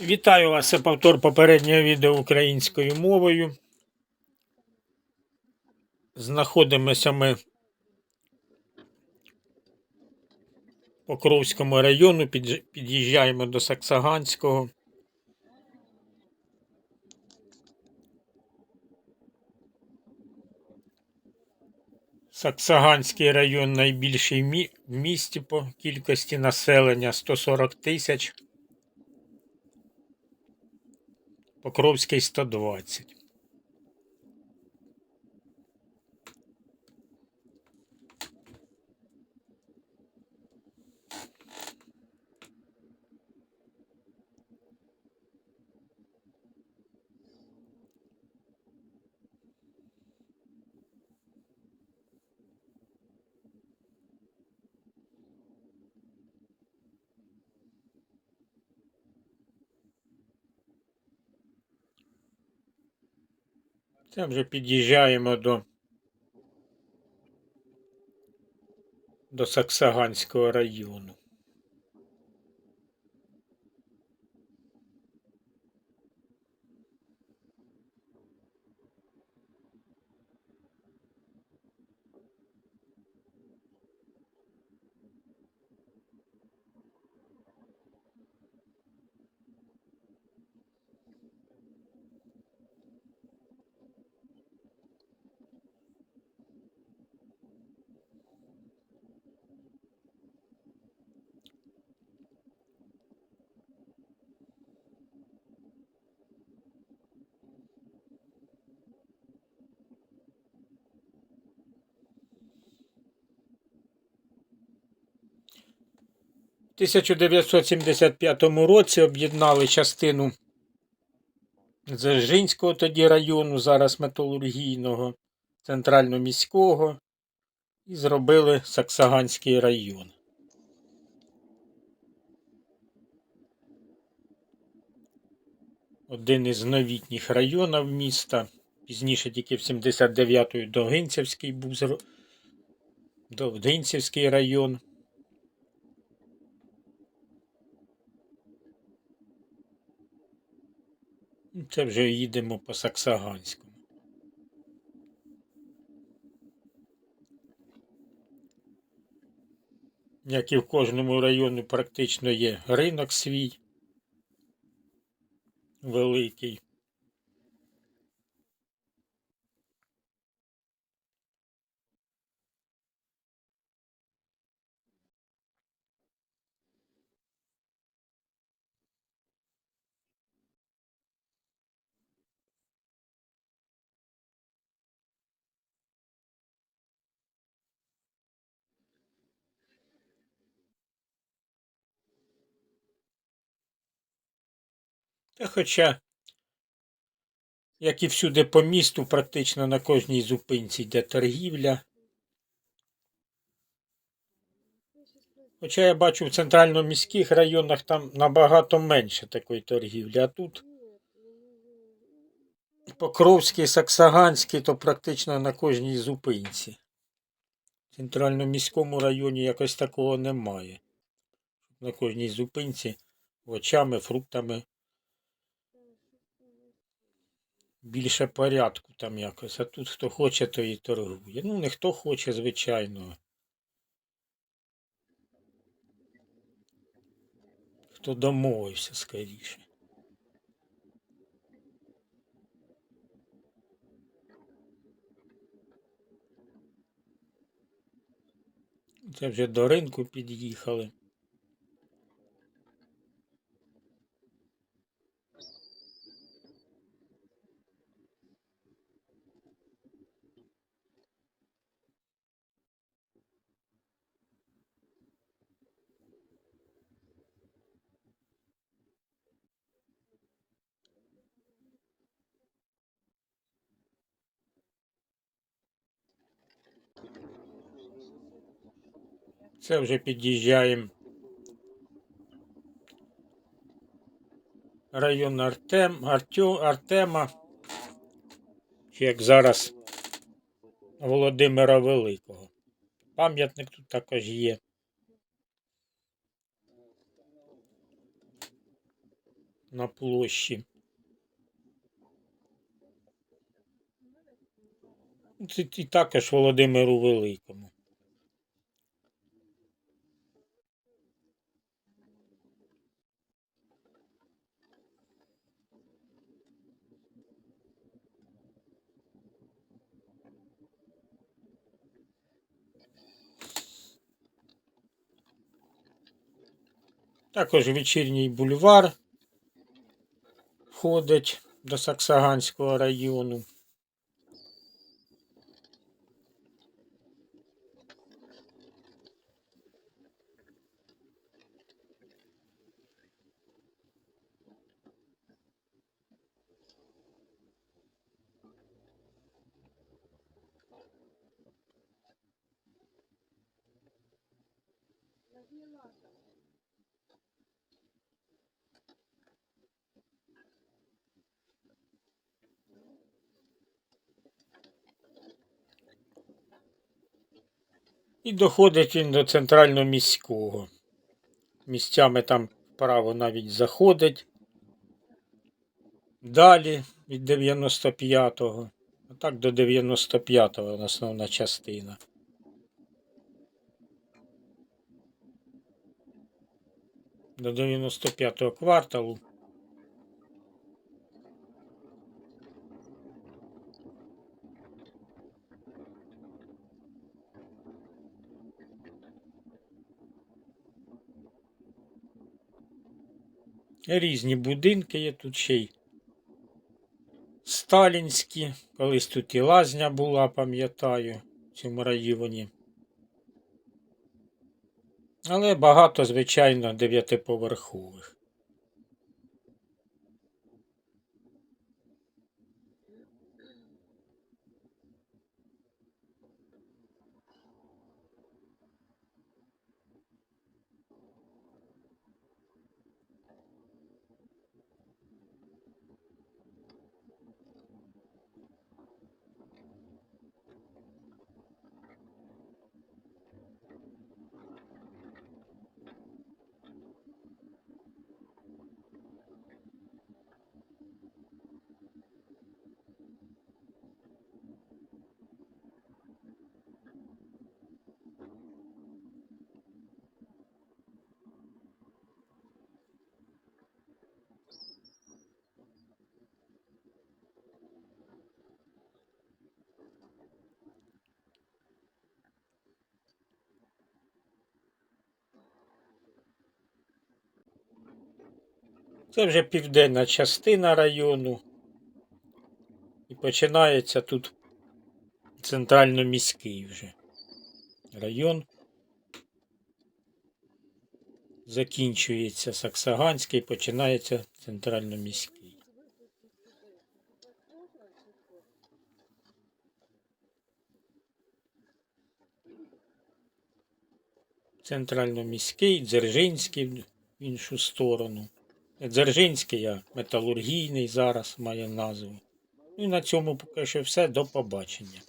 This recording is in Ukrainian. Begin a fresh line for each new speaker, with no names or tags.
Вітаю вас, це повтор попереднього відео українською мовою. Знаходимося ми в Покровському району, під'їжджаємо до Саксаганського. Саксаганський район найбільший в місті по кількості населення 140 тисяч. Покровський 120. Це вже під'їжджаємо до, до Саксаганського району. 1975 році об'єднали частину Дзержинського тоді району, зараз металургійного, центрально-міського, і зробили Саксаганський район. Один із новітніх районів міста. Пізніше тільки в 79-ю Довгинцівський був Довгинцівський район. Це вже їдемо по Саксаганському. Як і в кожному районі практично є ринок свій великий. Та хоча, як і всюди по місту, практично на кожній зупинці йде торгівля. Хоча я бачу в центрально-міських районах там набагато менше такої торгівлі, а тут Покровський, Саксаганський, то практично на кожній зупинці. В центрально-міському районі якось такого немає. На кожній зупинці овочами, фруктами більше порядку там якось. А тут хто хоче, то і торгує. Ну, не хто хоче, звичайно. Хто домовився скоріше. Це вже до ринку під'їхали. Це вже під'їжджаємо. Район Артем, Артю, Артема. Як зараз Володимира Великого. Пам'ятник тут також є. на площі. Це і також Володимиру Великому. Також вечірній бульвар входить до Саксаганського району. І доходить він до центрально-міського. Місцями там вправо навіть заходить. Далі від 95-го. А так до 95-го основна частина. До 95-го кварталу. Різні будинки є тут ще й сталінські. Колись тут і лазня була, пам'ятаю, в цьому районі. Але багато, звичайно, дев'ятиповерхових. Це вже південна частина району. І починається тут центрально-міський вже район. Закінчується Саксаганський, починається центрально-міський. Центрально-міський, Дзержинський в іншу сторону. Дзержинський, я металургійний зараз має назву. Ну і на цьому поки що все. До побачення.